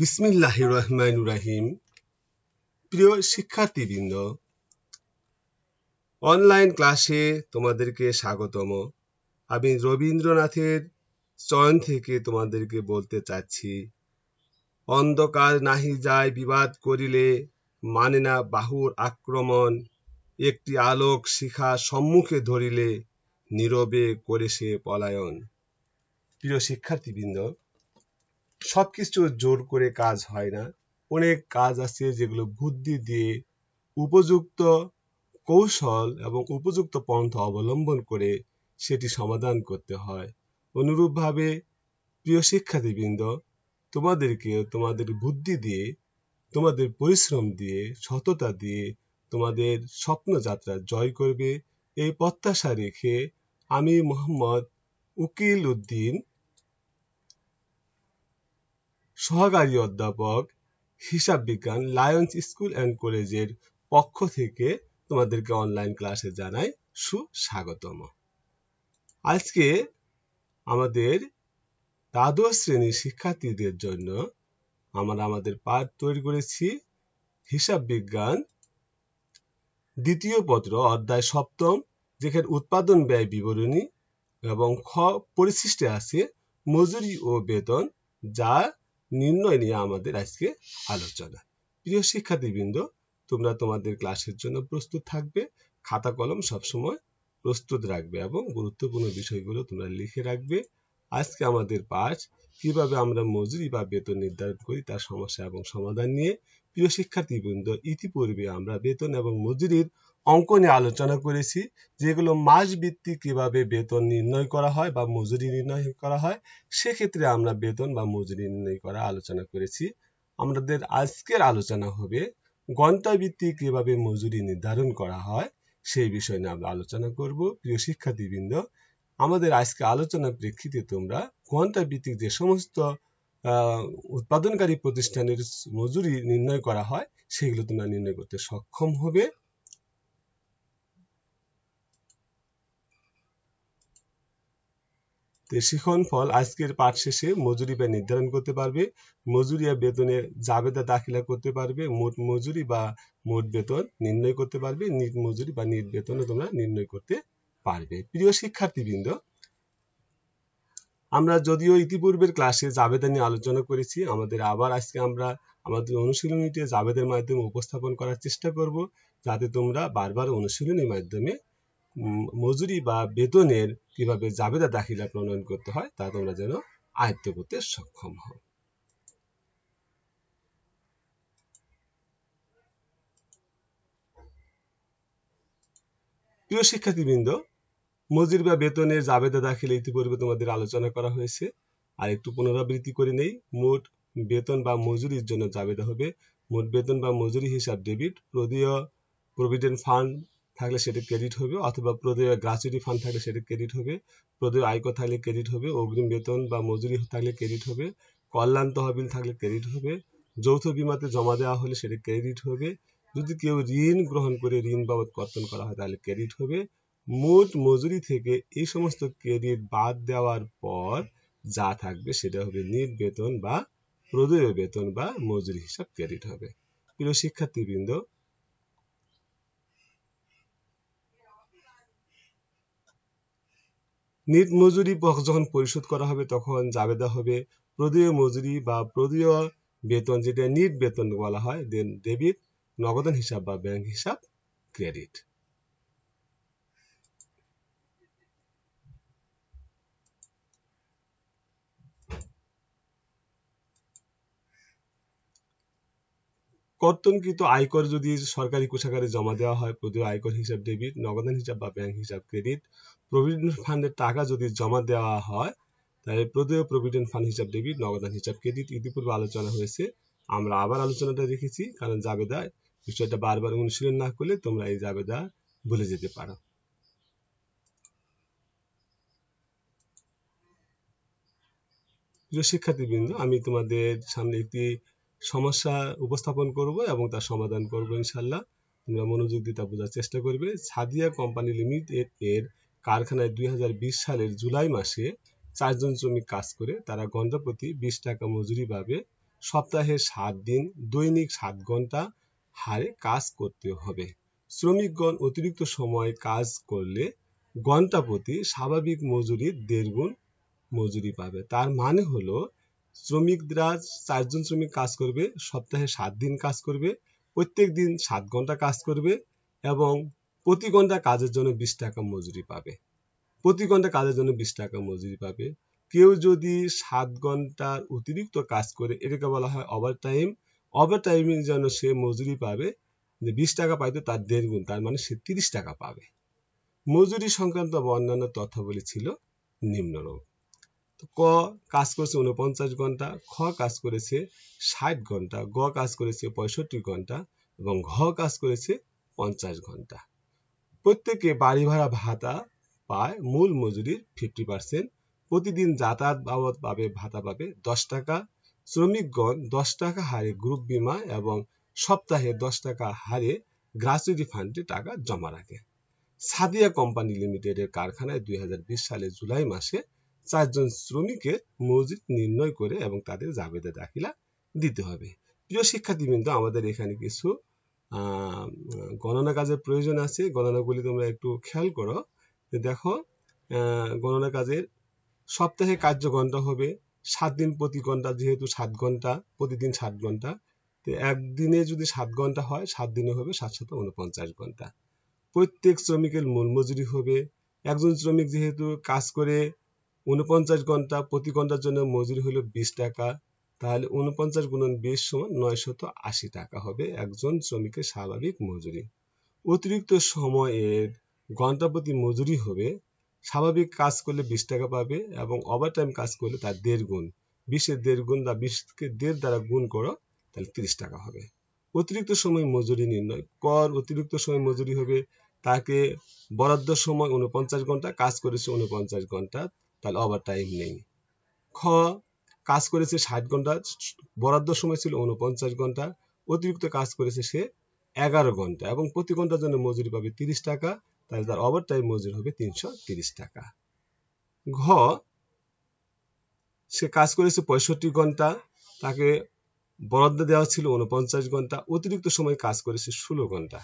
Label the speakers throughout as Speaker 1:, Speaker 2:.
Speaker 1: বিসমিল্লাহ রহমান রাহিম। প্রিয় শিক্ষার্থীবৃন্দ অনলাইন ক্লাসে তোমাদেরকে স্বাগতম। আমি রবীন্দ্রনাথের চয়ন থেকে তোমাদেরকে বলতে চাচ্ছি, অন্ধকার নাহি যায় বিবাদ করিলে মানে না বাহুর আক্রমণ। একটি আলোক শিখা সম্মুখে ধরিলে নীরবে করে সে পলায়ন। প্রিয় শিক্ষার্থীবৃন্দ সবকিছু জোর করে কাজ হয় না। অনেক কাজ আছে যেগুলো বুদ্ধি দিয়ে উপযুক্ত কৌশল এবং উপযুক্ত পন্থা অবলম্বন করে সেটি সমাধান করতে হয়। অনুরূপভাবে, প্রিয় শিক্ষার্থীবৃন্দ, তোমাদেরকে তোমাদের বুদ্ধি দিয়ে, তোমাদের পরিশ্রম দিয়ে, সততা দিয়ে তোমাদের স্বপ্নযাত্রা জয় করবে। এই প্রত্যাশা রেখে আমি মোহাম্মদ উকিল উদ্দিন সহকারী অধ্যাপক, হিসাব বিজ্ঞান লায়ন্স স্কুল অ্যান্ড কলেজের পক্ষ থেকে তোমাদেরকে অনলাইন ক্লাসে জানাই সুস্বাগতম। আজকে আমাদের দ্বাদশ শ্রেণির শিক্ষার্থীদের জন্য আমরা আমাদের পাঠ তৈরি করেছি হিসাব বিজ্ঞান দ্বিতীয় পত্র, অধ্যায় সপ্তম, যেখানে উৎপাদন ব্যয় বিবরণী এবং খ পরিশিষ্টে আছে মজুরি ও বেতন, যা নির্ণয় নিয়ে আমাদের আজকে আলোচনা। প্রিয় শিক্ষার্থীবৃন্দ, তোমরা তোমাদের ক্লাসের জন্য প্রস্তুত থাকবে। খাতা কলম সবসময় প্রস্তুত রাখবে এবং গুরুত্বপূর্ণ বিষয়গুলো তোমরা লিখে রাখবে। আজকে আমাদের পাঠ, কীভাবে আমরা মজুরি বা বেতন নির্ধারণ করি তার সমস্যা এবং সমাধান নিয়ে। প্রিয় শিক্ষার্থীবৃন্দ, ইতিপূর্বে আমরা বেতন এবং মজুরির অঙ্ক নিয়ে আলোচনা করেছি যেগুলো মাস ভিত্তিক কীভাবে বেতন নির্ণয় করা হয় বা মজুরি নির্ণয় করা হয়, সেক্ষেত্রে আমরা বেতন বা মজুরি নির্ণয় করা আলোচনা করেছি। আমাদের আজকের আলোচনা হবে ঘণ্টা ভিত্তিক কীভাবে মজুরি নির্ধারণ করা হয়, সেই বিষয় নিয়ে আমরা আলোচনা করব। প্রিয় শিক্ষার্থীবৃন্দ, আমাদের আজকে আলোচনার প্রেক্ষিতে তোমরা ঘণ্টা ভিত্তিক যে সমস্ত উৎপাদনকারী প্রতিষ্ঠানের মজুরি নির্ণয় করা হয়, সেগুলো তোমরা নির্ণয় করতে সক্ষম হবে। শিখন ফল আজকের পাঠ শেষে মজুরি ব্যয় নির্ধারণ করতে পারবে, মজুরি আর বেতনের জাবেদা দাখিলা করতে পারবে, মোট মজুরি বা মোট বেতন নির্ণয় করতে পারবে, নিট মজুরি বা নিট বেতনও তোমরা নির্ণয় করতে পারবে। প্রিয় শিক্ষার্থীবৃন্দ, আমরা যদিও ইতিপূর্বের ক্লাসে জাবেদা নিয়ে আলোচনা করেছি, আমাদের আবার আজকে আমরা আমাদের অনুশীলনীতে জাবেদের মাধ্যমে উপস্থাপন করার চেষ্টা করব, যাতে তোমরা বারবার অনুশীলনীর মাধ্যমে মজুরি বা বেতনের কীভাবে জাবেদা দাখিলা প্রণয়ন করতে হয় তা তোমরা যেন আয়ত্ত করতে সক্ষম হও। প্রিয় শিক্ষার্থীবৃন্দ, মজুরি বা বেতনের জাবেদা দাখিলে ইতিপূর্বে তোমাদের আলোচনা করা হয়েছে। আর একটু পুনরাবৃত্তি করে নেই, মোট বেতন বা মজুরির জন্য জাবেদা হবে। মোট বেতন বা মজুরি হিসাব ডেবিট, প্রদীয়, প্রভিডেন্ট ফান্ড থাকলে সেটা ক্রেডিট হবে, অথবা প্রদেয় গ্রাচুইটি ফান্ড থাকলে সেটা ক্রেডিট হবে প্রদেয় আয়কর থাকলে ক্রেডিট হবে, অগ্রিম বেতন বা মজুরি থাকলে ক্রেডিট হবে, কল্যাণ তহবিল থাকলে ক্রেডিট হবে, যৌথ বিমাতে জমা দেওয়া হলে সেটা ক্রেডিট হবে, যদি কেউ ঋণ গ্রহণ করে, ঋণ বাবদ কর্তন করা হয় তাহলে ক্রেডিট হবে, মোট মজুরি থেকে এই সমস্ত ক্রেডিট বাদ দেওয়ার পর যা থাকবে সেটা হবে নিট বেতন বা প্রদেয় বেতন বা মজুরি হিসাব ক্রেডিট হবে। প্রিয় শিক্ষার্থীবৃন্দ নিট মজুরি যখন পরিশোধ করা হবে, তখন জাবেদা হবে প্রদেয় মজুরি বা প্রদেয় বেতন, যেটা নিট বেতন বলা হয় দেন ডেবিট নগদান হিসাব বা ব্যাংক হিসাব ক্রেডিট কর্তনকৃত আয়কর যদি সরকারি কোষাগারে জমা দেওয়া হয় প্রদেয় আয়কর হিসাব ডেবিট, নগদান হিসাব বা ব্যাংক হিসাব ক্রেডিট, প্রভিডেন্ট ফান্ডের টাকা যদি জমা দেওয়া হয়, তাহলে প্রদেয় প্রভিডেন্ট ফান্ড হিসাব ডেবিট, নগদান হিসাব ক্রেডিট ইতিপূর্বে আলোচনা হয়েছে। আমরা আবার আলোচনাটা রেখেছি, কারণ জাবেদা বিষয়টা বারবার অনুশীলন না করলে তোমরা এই জাবেদা ভুলে যেতে পারো। প্রিয় শিক্ষার্থীবৃন্দ, আমি তোমাদের সামনে একটি সমস্যা উপস্থাপন করব এবং তার সমাধান করব ইনশাল্লাহ তোমরা মনোযোগ দিয়ে তা বোঝার চেষ্টা করবে। সাদিয়া কোম্পানি লিমিটেড এর কারখানায় দুই হাজার বিশ সালের জুলাই মাসে চারজন শ্রমিক কাজ করে, তারা ঘণ্টা প্রতি বিশ টাকা মজুরি পাবে। সপ্তাহে সাত দিন, দৈনিক সাত ঘণ্টা হারে কাজ করতে হবে। শ্রমিকগণ অতিরিক্ত সময় কাজ করলে ঘণ্টা প্রতি স্বাভাবিক মজুরির দেড় গুণ মজুরি পাবে। তার মানে হলো শ্রমিকরা চারজন শ্রমিক কাজ করবে, সপ্তাহে সাত দিন কাজ করবে, প্রত্যেক দিন সাত ঘণ্টা কাজ করবে এবং প্রতি ঘণ্টা কাজের জন্য বিশ টাকা মজুরি পাবে। প্রতি ঘণ্টা কাজের জন্য বিশ টাকা মজুরি পাবে। কেউ যদি সাত ঘণ্টার অতিরিক্ত কাজ করে, এটাকে বলা হয় ওভার টাইম ওভার টাইমের জন্য সে মজুরি পাবে যে বিশ টাকা পাইতো তার দেড় গুণ, তার মানে সে তিরিশ টাকা পাবে। মজুরি সংক্রান্ত অন্যান্য তথ্যাবলী ছিল নিম্নরূপ। ক কাজ করেছে উনপঞ্চাশ ঘণ্টা, খ কাজ করেছে ষাট ঘণ্টা, গ কাজ করেছে পঁয়ষট্টি ঘণ্টা এবং ঘ কাজ করেছে পঞ্চাশ ঘণ্টা। প্রত্যেকে বাড়ি ভাড়া ভাতা পায়, মূল মজুরির ফিফটি পার্সেন্ট প্রতিদিন যাতায়াত বাবদ পাবে, ভাতা পাবে দশ টাকা। শ্রমিকগণ দশ টাকা হারে গ্রুপ বিমা এবং সপ্তাহে দশ টাকা হারে গ্রাচুইটি ফান্ডে টাকা জমা রাখে। সাদিয়া কোম্পানি লিমিটেডের কারখানায় দুই সালের জুলাই মাসে চারজন শ্রমিকের মজুরি নির্ণয় করে এবং তাদের জাবেদা দাখিলা দিতে হবে। প্রিয় শিক্ষার্থীবৃন্দ, আমাদের এখানে কিছু গণনা কাজের প্রয়োজন আছে। গণনাগুলি তোমরা একটু খেয়াল করো। দেখো গণনা কাজের সপ্তাহে কার্য ঘণ্টা হবে। সাত দিন প্রতি ঘণ্টা যেহেতু সাত ঘণ্টা প্রতিদিন সাত ঘণ্টা তো একদিনে যদি সাত ঘণ্টা হয়, সাত দিনে হবে সাতশত উনপঞ্চাশ ঘণ্টা প্রত্যেক শ্রমিকের মূল মজুরি হবে। একজন শ্রমিক যেহেতু কাজ করে উনপঞ্চাশ ঘণ্টা প্রতি ঘণ্টার জন্য মজুরি হলো বিশ টাকা, তাহলে উনপঞ্চাশ গুণন বিশ সমান নয়শত আশি টাকা হবে একজন শ্রমিকের স্বাভাবিক মজুরি। অতিরিক্ত সময়ের ঘণ্টা প্রতি মজুরি হবে, স্বাভাবিক কাজ করলে বিশ টাকা পাবে এবং ওভার টাইম কাজ করলে তার দেড় গুণ। বিশের দেড় গুণ বা বিশকে দেড় দ্বারা গুণ করো, তাহলে তিরিশ টাকা হবে। অতিরিক্ত সময় মজুরি নির্ণয় কর, অতিরিক্ত সময় মজুরি হবে, তাকে বরাদ্দ সময় উনপঞ্চাশ ঘণ্টা, কাজ করেছে উনপঞ্চাশ ঘণ্টা তাহলে ওভার টাইম নেই। খ, কাজ করেছে ষাট ঘণ্টা, বরাদ্দ সময় ছিল উনপঞ্চাশ ঘণ্টা, অতিরিক্ত কাজ করেছে সে এগারো ঘণ্টা এবং প্রতি ঘণ্টার জন্য মজুরি পাবে তিরিশ টাকা, তাহলে তার ওভার টাইম মজুরি হবে তিনশো তিরিশ টাকা। ঘ, সে কাজ করেছে পঁয়ষট্টি ঘণ্টা, তাকে বরাদ্দ দেওয়া ছিল উনপঞ্চাশ ঘণ্টা, অতিরিক্ত সময় কাজ করেছে ষোলো ঘণ্টা।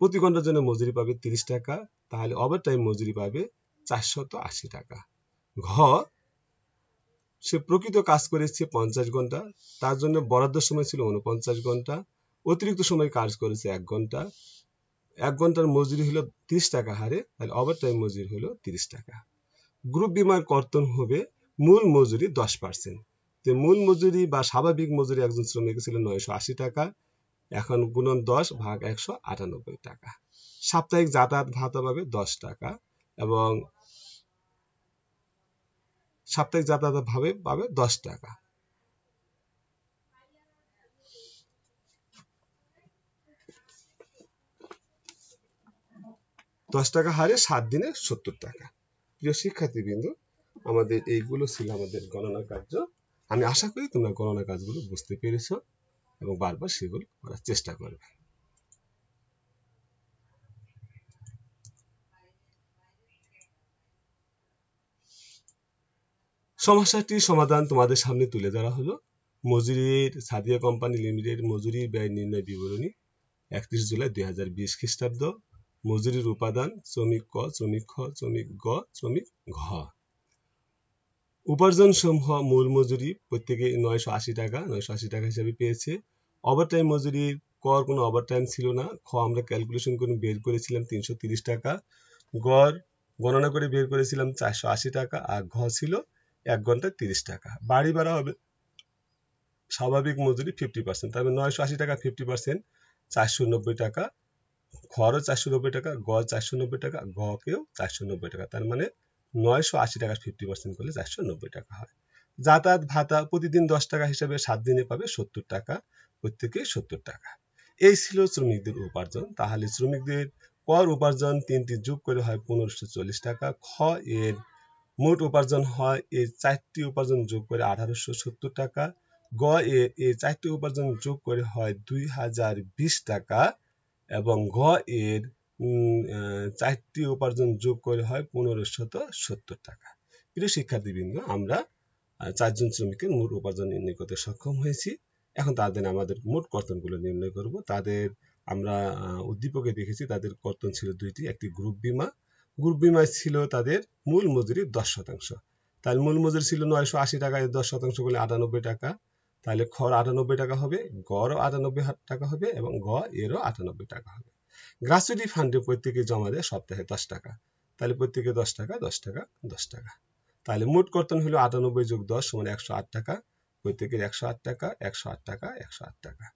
Speaker 1: প্রতি ঘণ্টার জন্য মজুরি পাবে তিরিশ টাকা, তাহলে ওভার টাইম মজুরি পাবে চারশত আশি টাকা। ঘ, সে প্রকৃত কাজ করেছে পঞ্চাশ ঘণ্টা, তার জন্য বরাদ্দ সময় ছিল উনপঞ্চাশ ঘণ্টা, অতিরিক্ত সময় কাজ করেছে এক ঘণ্টা, এক ঘণ্টার মজুরি হলো তিরিশ টাকা হারে, তাহলে ওভার টাইম মজুরি হলো তিরিশ টাকা। গ্রুপ বিমার কর্তন হবে মূল মজুরি দশ পার্সেন্ট তো মূল মজুরি বা স্বাভাবিক মজুরি একজন শ্রমিক ছিল নয়শো আশি টাকা, এখন গুণন দশ ভাগ একশো আটানব্বই টাকা। সাপ্তাহিক যাতায়াত ভাতা পাবে দশ টাকা এবং সাপ্তাহিক যাতায়াত ভাবে পাবে দশ টাকা। দশ টাকা হারে সাত দিনে সত্তর টাকা। প্রিয় শিক্ষার্থীবৃন্দ, আমাদের এইগুলো ছিল আমাদের গণনা কার্য। আমি আশা করি তোমরা গণনা কাজগুলো বুঝতে পেরেছ এবং বারবার সেগুলো করার চেষ্টা করবে। সমস্যাটির সমাধান তোমাদের সামনে তুলে ধরা হলো। মজুরির, সাদিয়া কোম্পানি লিমিটেড মজুরি ব্যয় নির্ণয় বিবরণী একত্রিশ জুলাই দুই হাজার বিশ খ্রিস্টাব্দ। মজুরির উপাদান শ্রমিক ক, শ্রমিক খ, শ্রমিক গ, শ্রমিক ঘ। উপার্জন সমূহ মূল মজুরি প্রত্যেকে নয়শো আশি টাকা, নয়শো আশি টাকা হিসাবে পেয়েছে। ওভারটাইম মজুরির কর কোনো ওভারটাইম ছিল না। খ, আমরা ক্যালকুলেশন করে বের করেছিলাম তিনশো তিরিশ টাকা। গড় গণনা করে বের করেছিলাম চারশো আশি টাকা। আর ঘ ছিল এক ঘন্টায় তিরিশ টাকা। বাড়ি ভাড়া হবে স্বাভাবিক মজুরি ফিফটি পার্সেন্ট তবে নয়শো আশি টাকা ফিফটি পার্সেন্ট চারশো নব্বই টাকা খরচ চারশো নব্বই টাকা গ চারশো নব্বই টাকা গ কেও চারশো নব্বই টাকা, তার মানে নয়শো আশি টাকা ফিফটি পার্সেন্ট করলে চারশো নব্বই টাকা হয়। যাতায়াত ভাতা প্রতিদিন দশ টাকা হিসাবে সাত দিনে পাবে সত্তর টাকা, প্রত্যেকে সত্তর টাকা। এই ছিল শ্রমিকদের উপার্জন। তাহলে শ্রমিকদের কর উপার্জন তিনটি যোগ করে হয় পনেরোশো চল্লিশ টাকা, খ এর মোট উপার্জন হয় এই চারটি উপার্জন যোগ করে আঠারোশো সত্তর টাকা। গ এ এই চারটি উপার্জন যোগ করে হয় দুই হাজার বিশ টাকা এবং ঘ এর চারটি উপার্জন যোগ করে হয় পনেরোশত সত্তর টাকা। প্রিয় শিক্ষার্থীবৃন্দ, আমরা চারজন শ্রমিকের মোট উপার্জন নির্ণয় করতে সক্ষম হয়েছি। এখন তাদের আমাদের মোট কর্তনগুলো নির্ণয় করব। তাদের আমরা উদ্দীপকে দেখেছি তাদের কর্তন ছিল দুইটি, একটি গ্রুপ বিমা গ্রুপ বিমায় ছিল তাদের মূল মজুরি দশ শতাংশ। তাহলে মূল মজুরি ছিল নয়শো আশি টাকা দশ শতাংশ করলে আটানব্বই টাকা। তাহলে খর আটানব্বই টাকা হবে, গড়ও আটানব্বই টাকা হবে এবং গ এরও আটানব্বই টাকা হবে। গ্রাচুইটি ফান্ডে প্রত্যেকে জমা দেয় সপ্তাহে দশ টাকা। তাহলে প্রত্যেকে দশ টাকা দশ টাকা দশ টাকা। তাহলে মোট কর্তন হলো আটানব্বই যোগ দশ সমান একশো আট টাকা। প্রত্যেকের একশো আট টাকা, একশো আট টাকা, একশো আট টাকা।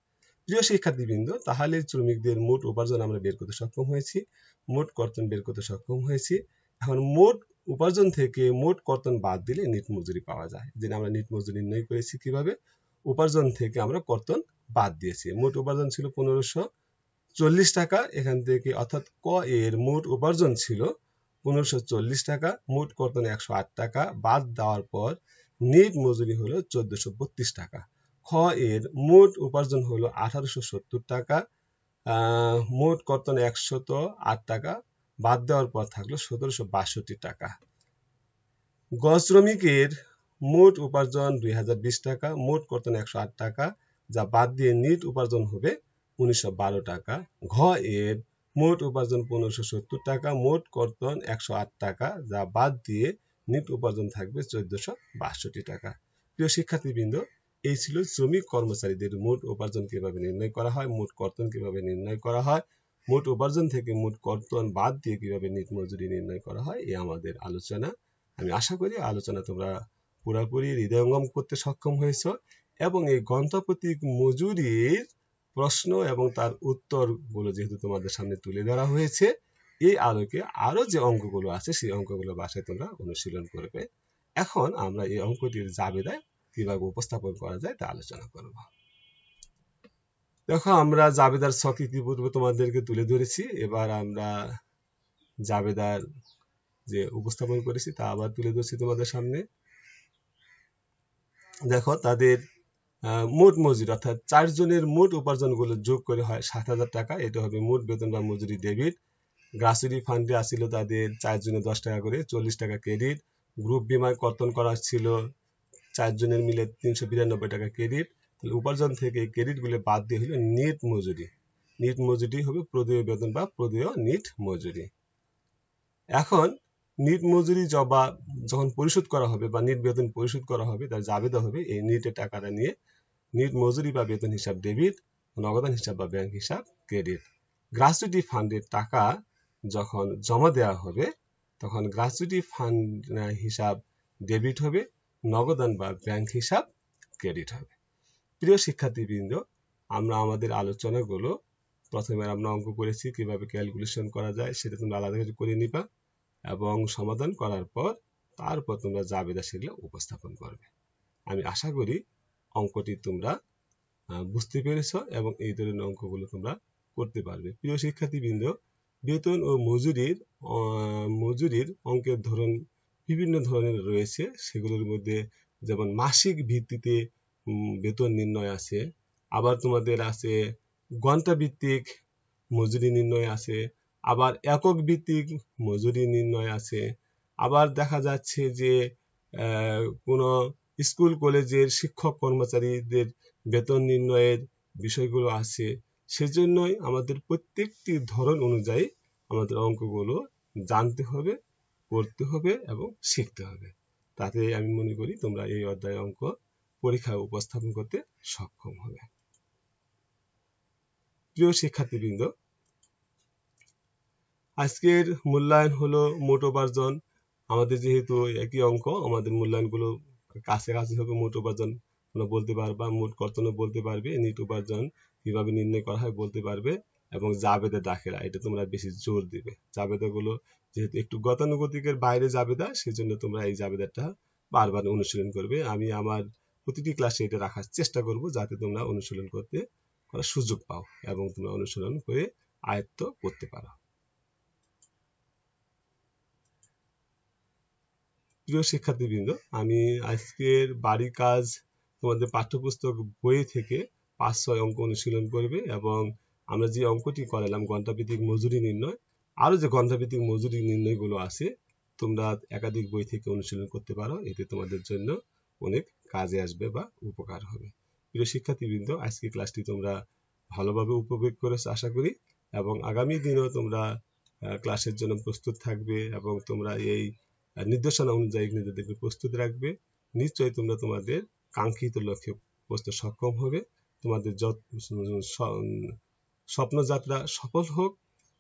Speaker 1: প্রিয় শিক্ষার্থীবৃন্দ, তাহলে শ্রমিকদের মোট উপার্জন আমরা বের করতে সক্ষম হয়েছি। মোট কর্তন বের করতে সক্ষম হয়েছি। এখন মোট উপার্জন থেকে মোট কর্তন বাদ দিলে নিট মজুরি পাওয়া যায়। যেটা আমরা নিট মজুরি নির্ণয় করেছি কীভাবে? উপার্জন থেকে আমরা কর্তন বাদ দিয়েছি। মোট উপার্জন ছিল পনেরোশো চল্লিশ টাকা। এখান থেকে অর্থাৎ ক এর মোট উপার্জন ছিল পনেরোশো চল্লিশ টাকা। মোট কর্তন একশো আট টাকা। বাদ দেওয়ার পর নিট মজুরি হলো চোদ্দশো বত্রিশ টাকা। খ এর মোট উপার্জন হলো আঠারোশো সত্তর টাকা। মোট কর্তন একশত আট টাকা। বাদ দেওয়ার পর থাকল সতেরোশো বাষট্টি টাকা। গ শ্রমিকের মোট উপার্জন দুই হাজার বিশ টাকা। মোট কর্তন একশো আট টাকা, যা বাদ দিয়ে নিট উপার্জন হবে উনিশশো বারো টাকা। ঘ এর মোট উপার্জন পনেরোশো সত্তর টাকা। মোট কর্তন একশো আট টাকা, যা বাদ দিয়ে নিট উপার্জন থাকবে চোদ্দশো বাষট্টি টাকা। প্রিয় শিক্ষার্থীবৃন্দ এই ছিল শ্রমিক কর্মচারীদের মোট উপার্জন কীভাবে নির্ণয় করা হয়, মোট কর্তন কীভাবে নির্ণয় করা হয়, মোট উপার্জন থেকে মোট কর্তন বাদ দিয়ে কীভাবে নিট মজুরি নির্ণয় করা হয় এই আমাদের আলোচনা। আমি আশা করি আলোচনা তোমরা পুরোপুরি হৃদয়ঙ্গম করতে সক্ষম হয়েছ এবং এই গন্তপ্রতীক মজুরির প্রশ্ন এবং তার উত্তরগুলো যেহেতু তোমাদের সামনে তুলে ধরা হয়েছে, এই আলোকে আরও যে অঙ্কগুলো আছে, সেই অঙ্কগুলো বাসায় তোমরা অনুশীলন করবে। এখন আমরা এই অঙ্কটির জাবেদায় কীভাবে উপস্থাপন করা যায় তা আলোচনা করব। দেখো, আমরা জাবেদার ছক ইতিপূর্বে তোমাদেরকে তুলে ধরেছি। এবার আমরা জাবেদার যে উপস্থাপন করেছি তা আবার তুলে ধরছি তোমাদের সামনে। দেখো, তাদের মোট মজুরি, অর্থাৎ চারজনের মোট উপার্জনগুলো যোগ করে হয় সাত হাজার টাকা। এটা হবে মোট বেতন বা মজুরি ডেবিট। গ্রাসুরি ফান্ডে আসছিল তাদের চারজনে দশ টাকা করে চল্লিশ টাকা ক্রেডিট। গ্রুপ বিমায় কর্তন করা ছিল চারজনের মিলে তিনশো বিরানব্বই টাকা ক্রেডিট তাহলে উপার্জন থেকে ক্রেডিটগুলো বাদ দিয়ে হলো নিট মজুরি। নিট মজুরি হবে প্রদেয় বেতন বা প্রদেয় নিট মজুরি। এখন নিট মজুরি জবা যখন পরিশোধ করা হবে বা নিট বেতন পরিশোধ করা হবে, তার জাবেদা হবে, এই নিটের টাকাটা নিয়ে নিট মজুরি বা বেতন হিসাব ডেবিট নগদান হিসাব বা ব্যাংক হিসাব ক্রেডিট গ্রাচুইটি ফান্ডের টাকা যখন জমা দেওয়া হবে, তখন গ্রাচুইটি ফান্ড হিসাব ডেবিট হবে। নগদান বা ব্যাংক হিসাব ক্রেডিট হবে। প্রিয় শিক্ষার্থীবৃন্দ, আমরা আমাদের আলোচনাগুলো প্রথমে আমরা অঙ্ক করেছি, কীভাবে ক্যালকুলেশন করা যায় সেটা তোমরা আলাদা করে নিবা এবং সমাধান করার পর তারপর তোমরা জাবেদা সেগুলো উপস্থাপন করবে। আমি আশা করি অঙ্কটি তোমরা বুঝতে পেরেছ এবং এই ধরনের অঙ্কগুলো তোমরা করতে পারবে। প্রিয় শিক্ষার্থীবৃন্দ, বেতন ও মজুরির মজুরির অঙ্কের ধরন বিভিন্ন ধরনের রয়েছে। সেগুলোর মধ্যে যেমন মাসিক ভিত্তিতে বেতন নির্ণয় আছে। আবার তোমাদের আছে ঘণ্টা ভিত্তিক মজুরি নির্ণয় আছে। আবার একক ভিত্তিক মজুরি নির্ণয় আছে। আবার দেখা যাচ্ছে যে কোনো স্কুল, কলেজের শিক্ষক কর্মচারীদের বেতন নির্ণয়ের বিষয়গুলো আছে। সেজন্যই আমাদের প্রত্যেকটি ধরন অনুযায়ী আমাদের অঙ্কগুলো জানতে হবে। করতে হবে এবং শিখতে হবে। তাতে আমি মনে করি তোমরা এই অধ্যায় অঙ্ক পরীক্ষায় উপস্থাপন করতে সক্ষম হবে। প্রিয় শিক্ষার্থীবৃন্দ, আজকের মূল্যায়ন হলো মোট উপার্জন। আমাদের যেহেতু একই অঙ্ক, আমাদের মূল্যায়নগুলো কাছে কাছে হবে। মোট উপার্জন বলতে পারবা, মোট কর্তনও বলতে পারবে, নিট উপার্জন কীভাবে নির্ণয় করা হয় বলতে পারবে এবং জাবেদা দাখেলা, এটা তোমরা বেশি জোর দিবে। জাবেদাগুলো যেহেতু একটু গতানুগতিকের বাইরে জাবেদা সেজন্য তোমরা এই জাবেদাটা বারবার অনুশীলন করবে। আমি আমার প্রতিটি ক্লাসে এটা রাখার চেষ্টা করব যাতে তোমরা অনুশীলন করতে করার সুযোগ পাও এবং তোমরা অনুশীলন করে আয়ত্ত করতে পারো। প্রিয় শিক্ষার্থীবৃন্দ, আমি আজকের বাড়ি কাজ তোমাদের পাঠ্যপুস্তক বই থেকে পাঁচ ছয় অঙ্ক অনুশীলন করবে এবং আমরা যে অঙ্কটি করালাম ঘণ্টাভিত্তিক মজুরি নির্ণয় আরও যে ঘণ্টাভিত্তিক মজুরি নির্ণয়গুলো আছে, তোমরা একাধিক বই থেকে অনুশীলন করতে পারো। এতে তোমাদের জন্য অনেক কাজে আসবে বা উপকার হবে। প্রিয় শিক্ষার্থীবৃন্দ, আজকে ক্লাসটি তোমরা ভালোভাবে উপভোগ করেছ আশা করি এবং আগামী দিনেও তোমরা ক্লাসের জন্য প্রস্তুত থাকবে এবং তোমরা এই নির্দেশনা অনুযায়ী নিজেদেরকে প্রস্তুত রাখবে। নিশ্চয়ই তোমরা তোমাদের কাঙ্ক্ষিত লক্ষ্যে পৌঁছতে সক্ষম হবে। তোমাদের যত স্বপ্নযাত্রা সফল হোক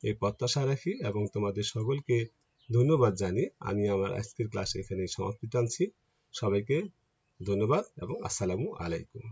Speaker 1: এই প্রত্যাশা রাখি এবং তোমাদের সকলকে ধন্যবাদ জানি আমি আমার আজকের ক্লাস এখানে সমাপ্তি টানছি। সবাইকে ধন্যবাদ এবং আসসালামু আলাইকুম।